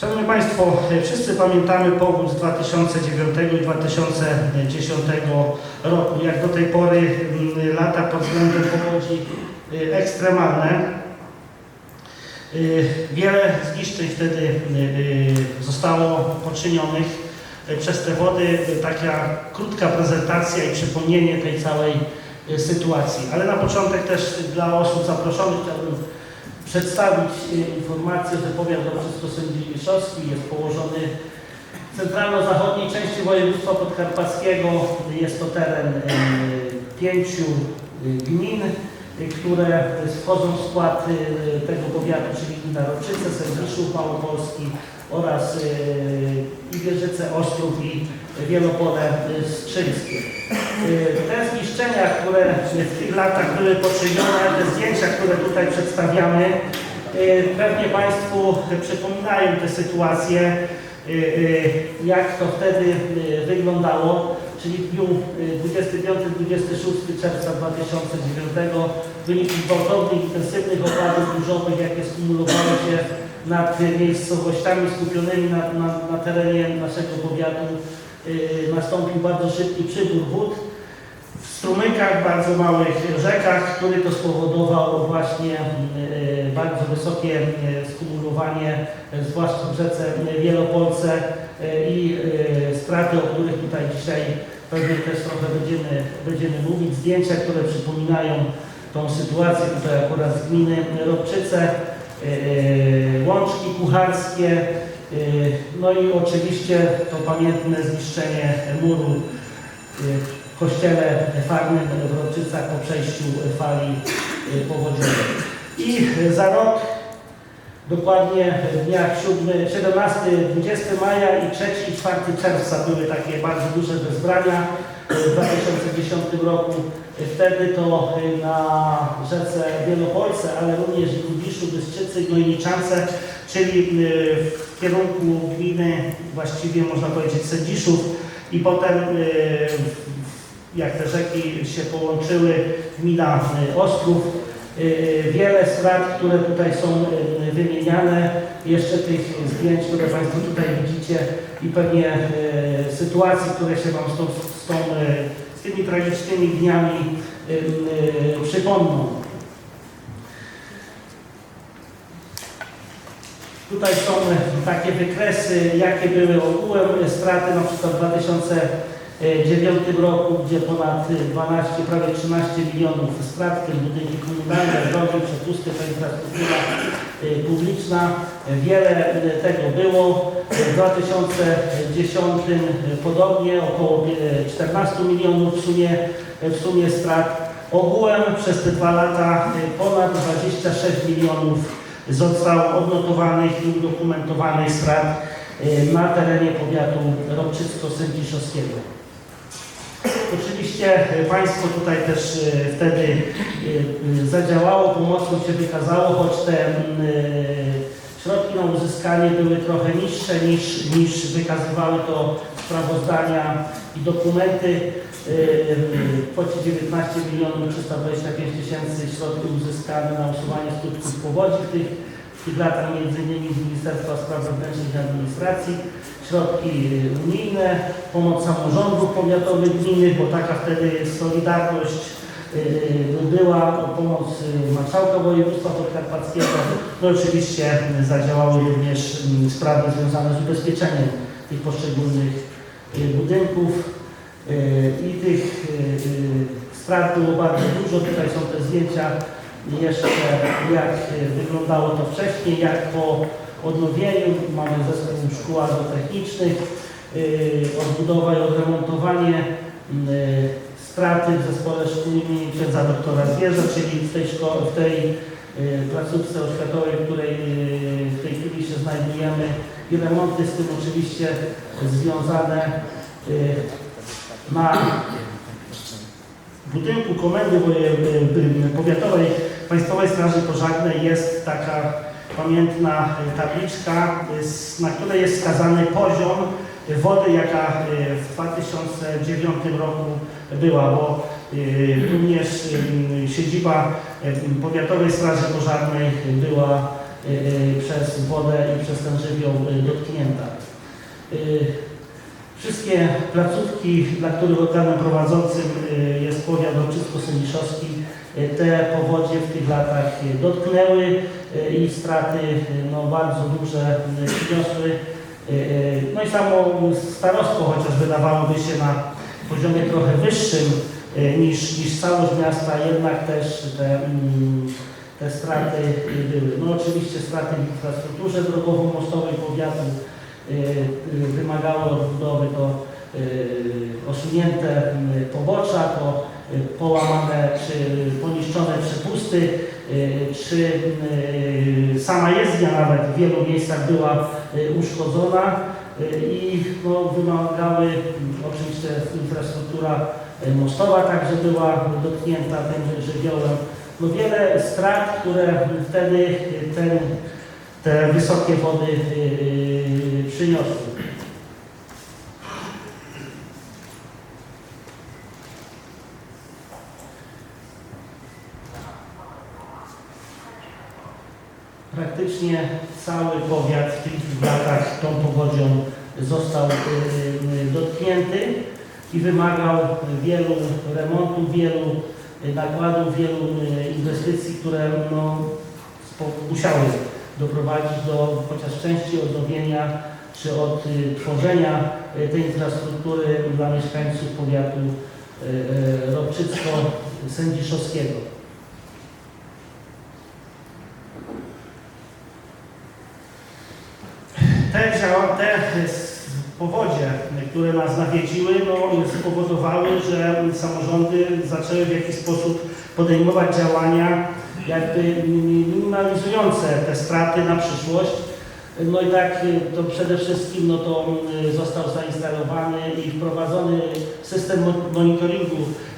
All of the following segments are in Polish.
Szanowni Państwo, wszyscy pamiętamy powódź z 2009 i 2010 roku. Jak do tej pory mm, lata pod względem powodzi y, ekstremalne. Y, Wiele zniszczeń wtedy y, zostało poczynionych przez te wody. Taka krótka prezentacja i przypomnienie tej całej sytuacji. Ale na początek też dla osób zaproszonych chciałbym przedstawić y, informację, że powiat Dobrzysko-Sędziszowski jest położony w centralno-zachodniej części województwa podkarpackiego. Jest to teren y, pięciu y, gmin, które wchodzą w skład y, tego powiatu, czyli gmina Roczyce, Sędziszów Małopolski oraz y, i Wieżyce, Ostrów i Wielopole y, Strzyńskie. Te zniszczenia, które w tych latach były poczynione, te zdjęcia, które tutaj przedstawiamy, pewnie Państwu przypominają y, y, jak to wtedy y, wyglądało, czyli w dniu y, 25-26 czerwca 2009 w wyniku gwałtownych, intensywnych opadów burzowych, jakie skumulowały się nad miejscowościami skupionymi na, na, na terenie naszego powiatu, nastąpił bardzo szybki przybór wód. W strumykach, bardzo małych rzekach, który to spowodował właśnie bardzo wysokie y, skumulowanie, y, zwłaszcza w rzece Wielopolce y, i y, straty, o których tutaj dzisiaj pewnie też trochę będziemy, będziemy mówić. Zdjęcia, które przypominają tą sytuację tutaj akurat z gminy Robczyce, łączki kucharskie, no i oczywiście to pamiętne zniszczenie muru w kościele farnym w Roczycach po przejściu fali powodziowej. I za rok, dokładnie w dniach 7, 17, 20 maja i 3 i 4 czerwca były takie bardzo duże wezbrania y, w 2010 roku. Wtedy to na rzece Wielopolce, ale również w Wiszu, Bystrzycy, Gnojniczance, czyli y, w kierunku gminy, właściwie można powiedzieć Sędziszów i potem y, jak te rzeki się połączyły, gmina y, Ostrów. Y, Wiele strat, które tutaj są y, wymieniane, jeszcze tych zdjęć, które Państwo tutaj widzicie i pewnie y, sytuacji, które się Wam z, tą, z, tą, y, z tymi tragicznymi dniami y, y, przypomną. Tutaj są takie wykresy, jakie były ogółem straty, na przykład w 2009 roku, gdzie ponad 12, prawie 13 milionów strat, w tym budynki komunalne, drogi, przepusty, to infrastruktura y, publiczna. Wiele y, tego było. W 2010 podobnie, około y, 14 milionów w sumie, w sumie strat. Ogółem przez te dwa lata ponad 26 milionów zostało odnotowanych i udokumentowanych strat na terenie powiatu Robczycko-Sędziszowskiego. Oczywiście y, Państwo tutaj też y, wtedy y, y, zadziałało, pomocno się wykazało, choć te mm, y, środki na uzyskanie były trochę niższe niż, niż wykazywały to sprawozdania i dokumenty. Y, y, W kwocie 19 milionów 325 tysięcy środki uzyskane na usuwanie skutków powodzi tych, między innymi z Ministerstwa Spraw Wewnętrznych i Administracji, środki y, unijne, pomoc samorządów powiatowych, gminy, bo taka wtedy solidarność y, była, pomoc y, Marszałka Województwa Podkarpackiego, no oczywiście y, zadziałały również y, sprawy związane z ubezpieczeniem tych poszczególnych y, budynków. Y, I tych y, y, strat było bardzo dużo. Tutaj są te zdjęcia jeszcze, jak y, wyglądało to wcześniej, jak po odnowieniu. Mamy zespół szkół agrotechnicznych, y, odbudowa i odremontowanie, y, straty w zespole szkół imienia księdza doktora Zwierza, czyli w tej, w tej placówce oświatowej, w której w tej chwili się znajdujemy i remonty z tym oczywiście związane. y, na budynku Komendy Powiatowej Państwowej Straży Pożarnej jest taka pamiętna tabliczka, na której jest wskazany poziom wody, jaka y, w 2009 roku była, bo y, również y, siedziba Powiatowej Straży Pożarnej była przez wodę i przez ten żywioł dotknięta. Wszystkie placówki, dla których organem prowadzącym y, jest powiat Roczysko-Sędziszowski, y, te powodzie w tych latach y, dotknęły i straty no, bardzo duże przyniosły. No i samo starostwo, chociaż wydawałoby się na poziomie trochę wyższym niż, niż całość miasta, jednak też te, mm, te straty były. No oczywiście straty w infrastrukturze drogowo-mostowej powiatu wymagały odbudowy to y, osunięte y, pobocza, to y, połamane czy poniszczone przepusty, y, czy y, sama jezdnia nawet w wielu miejscach była y, uszkodzona y, i no, wymagały, mm, oczywiście infrastruktura y, mostowa także była dotknięta tym żywiołem. No wiele strat, które wtedy y, ten, te wysokie wody y, przyniosły. Praktycznie cały powiat w tych latach tą powodzią został y, y, dotknięty i wymagał wielu remontów, wielu y, nakładów, wielu y, inwestycji, które no, musiały doprowadzić do chociaż części odnowienia czy odtworzenia y, tej infrastruktury dla mieszkańców powiatu y, y, Robczycko-Sędziszowskiego. Te, te powodzie, które nas nawiedziły, no, spowodowały, że samorządy zaczęły w jakiś sposób podejmować działania jakby minimalizujące te straty na przyszłość. No i tak y, to przede wszystkim no to y, został zainstalowany i wprowadzony system mo- monitoringu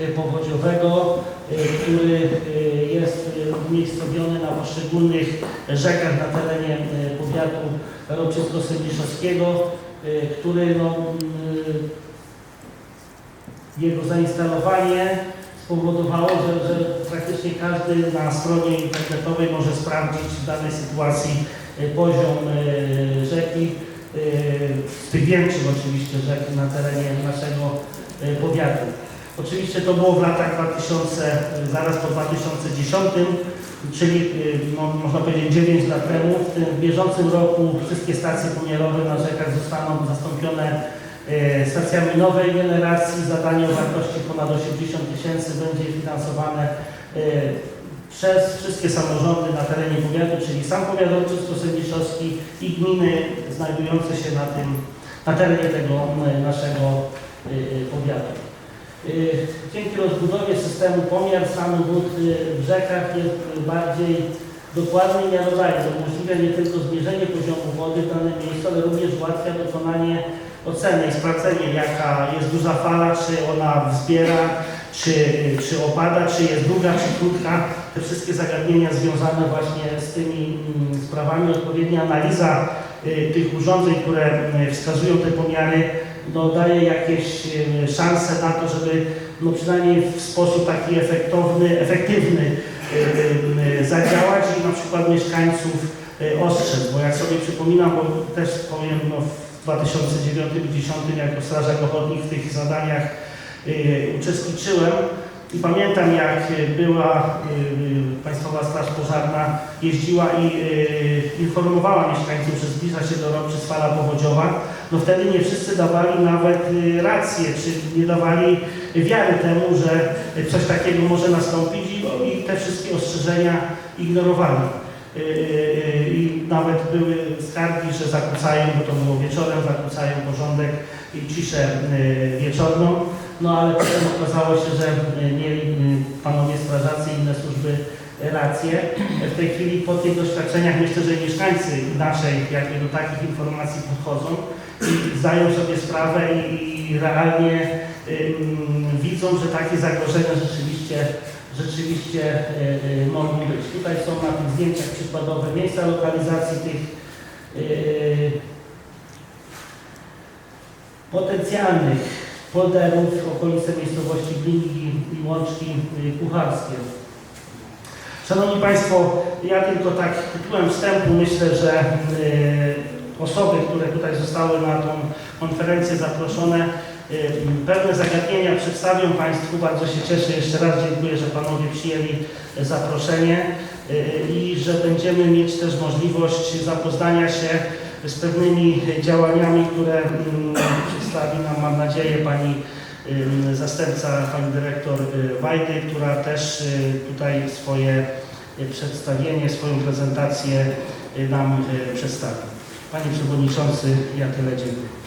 y, powodziowego, który jest umiejscowiony na poszczególnych rzekach na terenie powiatu Robczycko-Sędziszowskiego, y, który no, jego zainstalowanie spowodowało, że, że praktycznie każdy na stronie internetowej może sprawdzić w danej sytuacji y, poziom y, rzeki, y, z tych większych oczywiście rzek na terenie naszego powiatu. Oczywiście to było w latach 2000, y, zaraz po 2010, czyli można powiedzieć 9 lat temu. W tym bieżącym roku wszystkie stacje pomiarowe na rzekach zostaną zastąpione e, stacjami nowej generacji. Zadanie o wartości ponad 80 tysięcy będzie finansowane e, przez wszystkie samorządy na terenie powiatu, czyli sam powiat Olczysko-Sędziszowski i gminy znajdujące się na tym, na terenie tego naszego e, e, powiatu. E, Dzięki rozbudowie systemu pomiar stanu wód e, w rzekach jest bardziej dokładny i miarodajny. Umożliwia nie tylko zmierzenie poziomu wody w danym miejscu, ale również ułatwia dokonanie oceny i sprawdzenie, jaka jest duża fala, czy ona wzbiera, czy, czy opada, czy jest długa, czy krótka. Te wszystkie zagadnienia związane właśnie z tymi mm, sprawami, odpowiednia analiza y, tych urządzeń, które y, wskazują te pomiary, no, daje jakieś y, szanse na to, żeby no, przynajmniej w sposób taki efektowny, efektywny zadziałać i na przykład mieszkańców ostrzec, bo jak sobie przypominam, bo też powiem, no, w 2009 i 2010 jako strażak ochotnik w tych zadaniach y, uczestniczyłem i pamiętam jak y, była y, Państwowa Straż Pożarna jeździła i informowała mieszkańców, że zbliża się do roku fala powodziowa, no wtedy nie wszyscy dawali nawet rację, czy nie dawali wiary temu, że coś takiego może nastąpić i te wszystkie ostrzeżenia ignorowali. Y, y, I nawet były skargi, że zakłócają, bo to było wieczorem, zakłócają porządek i ciszę y, wieczorną. No ale potem okazało się, że mieli panowie strażacy i inne służby rację. W tej chwili po tych doświadczeniach myślę, że mieszkańcy inaczej jakby do takich informacji podchodzą i zdają sobie sprawę i, realnie widzą, że takie zagrożenia rzeczywiście, rzeczywiście y, y, mogą być. Tutaj są na tych zdjęciach przykładowe miejsca lokalizacji tych y, potencjalnych polderów w okolice miejscowości Glinki i Łączki Kucharskie. Szanowni Państwo, ja tylko tak tytułem wstępu myślę, że osoby, które tutaj zostały na tą konferencję zaproszone, pewne zagadnienia przedstawią Państwu. Bardzo się cieszę. Jeszcze raz dziękuję, że Panowie przyjęli zaproszenie y, i że będziemy mieć też możliwość zapoznania się z pewnymi działaniami, które mm, przedstawi nam, mam nadzieję, Pani zastępca, Pani Dyrektor y, Wajdy, która też y, tutaj swoje y, przedstawienie, swoją prezentację y, nam y, przedstawi. Panie Przewodniczący, ja tyle dziękuję.